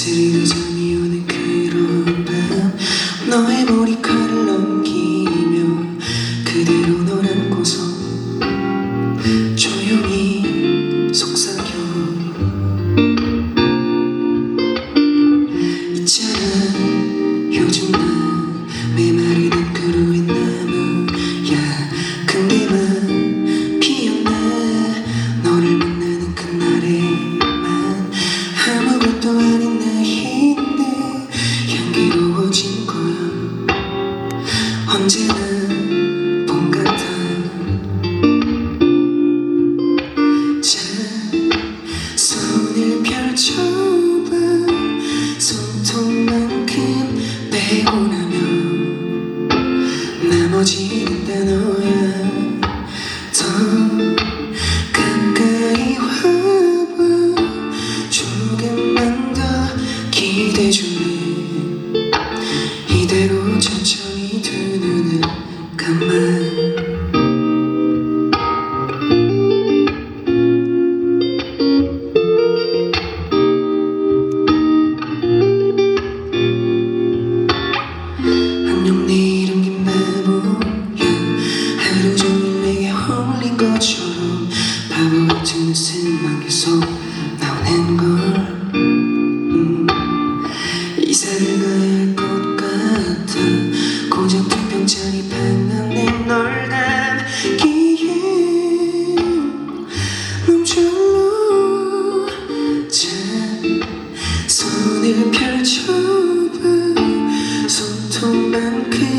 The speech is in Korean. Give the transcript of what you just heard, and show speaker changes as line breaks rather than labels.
거스르다 잠이 오는 그런 밤. 너의 머리카락을 넘기며 그대로 널 안고서 조용히 속삭여. 있잖아 요즘 나 메마른 그루의 나무 야 근데 언제나 봄 같아 자 손을 펼쳐봐 손톱만 것처럼 바보 같은 웃음만 계속 나오는 걸. 음, 이사를 가야 할 것 같아. 고작 두 병짜리 방안에 널 담기에 멈춰 자 손을 펼쳐봐. 손톱만큼